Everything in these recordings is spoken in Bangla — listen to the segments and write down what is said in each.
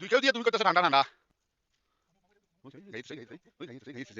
দুই কেউ দিয়ে তুমি করতেছো ঠান্ডা ঠান্ডা। ওই গাইছে গাইছে ওই গাইছে গাইছে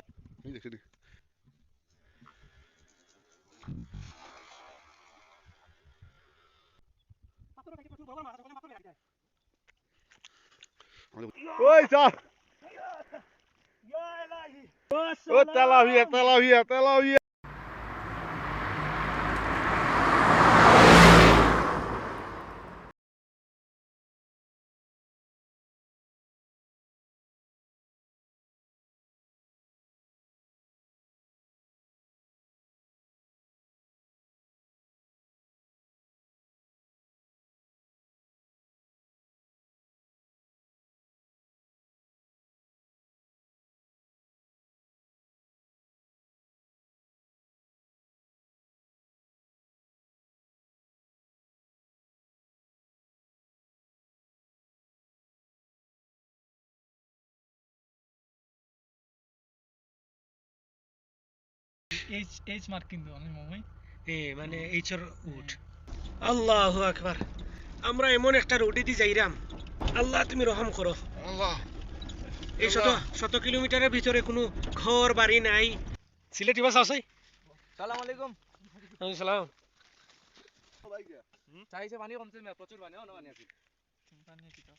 এইচ এইচ মার্ক কিন্তু আমি মামাই এ মানে এইচর উঠ আল্লাহু আকবার। আমরা এমন একটা রোডে দিয়ে যাইরাম। আল্লাহ তুমি রহম করো। আল্লাহ। এই শত শত কিলোমিটারের ভিতরে কোনো ঘর বাড়ি নাই। সিলেটি বাস আছে সালাম আলাইকুম। সালাম। চাইছে পানি কমছে না। প্রচুর পানি অন্য পানি আছে। পানি কি খাব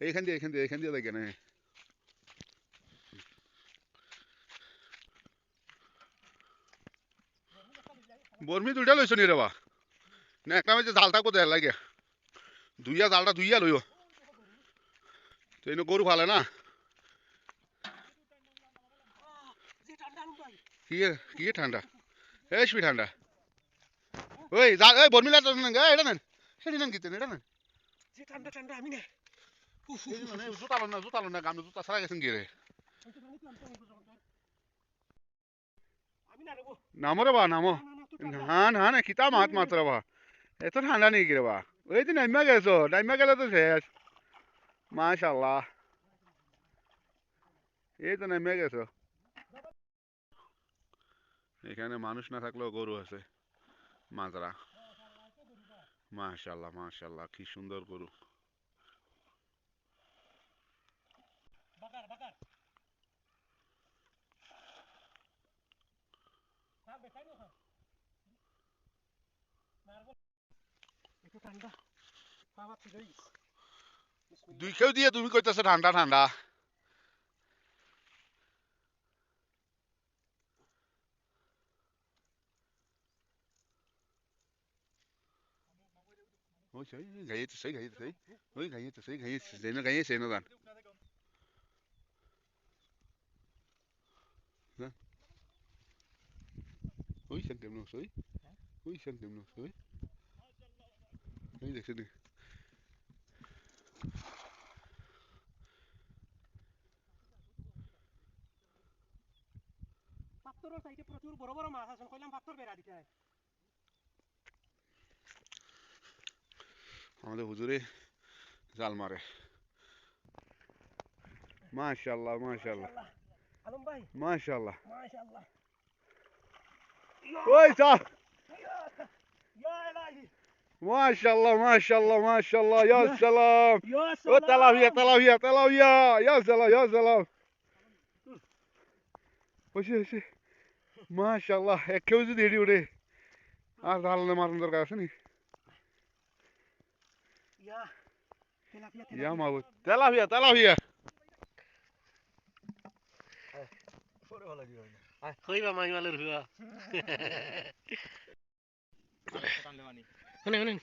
এইখান দিয়ে এইখান দিয়ে এইখান দিয়ে দেখেন হ্যাঁ বর্মি দুইটা লইছ নি রে বা না একটা মাঝে জালটা কোথায় লাগে দুইয়া জালটা দুইয়া লইও তো এনে গরু ফালে না কি এ- কি এ ঠান্ডা এই ঠান্ডা ওই জাল এই বর্মি লাটা না গা এটা নেন সেটি নেন কিতেন এটা নেন যে ঠান্ডা ঠান্ডা আমি না এই যে মানে জুতা লো না জুতা লো না নামো রে বা নামো না না না কিতা মাত মাত্র বা এত ঠান্ডা নেই রে বা ওই তো নাইমা গেছো নাইমা গেলে তো শেষ মাশাল্লাহ এই তো গেছো এখানে মানুষ না থাকলেও গরু আছে মাজরা মাশাল্লাহ মাশাল্লাহ কি সুন্দর গরু একটু ঠান্ডা বাবা ফিরোই দুই কেউ দিয়ে তুমি কইতেছো ঠান্ডা ঠান্ডা ওই সেই গাইতে সেই গাইতে সেই ওই গাইতে সেই গাইতে সেই না গাইতে সেই না দান সাইডে প্রচুর বড় বড় মাছ আছে কইলাম পাথর বেড়া দিতে হয় আমাদের হুজুরে জাল মারে মাশাল্লাহ মাশাল্লাহ আলম ভাই মাশাল্লাহ মাশাআল্লাহ Koy sağ. Maşallah maşallah maşallah ya selam. Ya selam. O talafiya talafiya talafiya. Ya selam ya selam. Hoşu hoşu. Maşallah. Ekke özü deli oraya. Arda halını marındır kalsın. Ya. Telafiya telafiya. Ya mavut. Telafiya telafiya. মাবুদ তেলাভিয়া তেলাভিয়া কইবা মাইমালের হুয়া টানলে পানি শুনে শুনে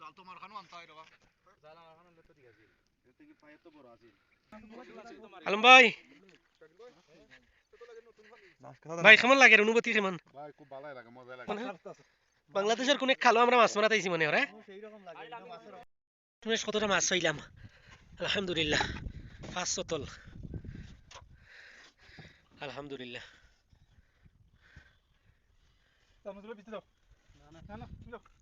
জাল তোমার খানো আনতে হয় রে জাল আমার খানে তো ঠিক আছে এতে কি পায়ে তো বড় আছে আলম ভাই। ভাই কেমন লাগে অনুভূতি কেমন? ভাই খুব ভালোই লাগে মজাই লাগে বাংলাদেশের কোন খালো আমরা মাছ মারাতে আইছি মনে হয় তুমি কতটা মাছ হইলাম আলহামদুলিল্লাহ। পাঁচশো তল الحمد لله. تمام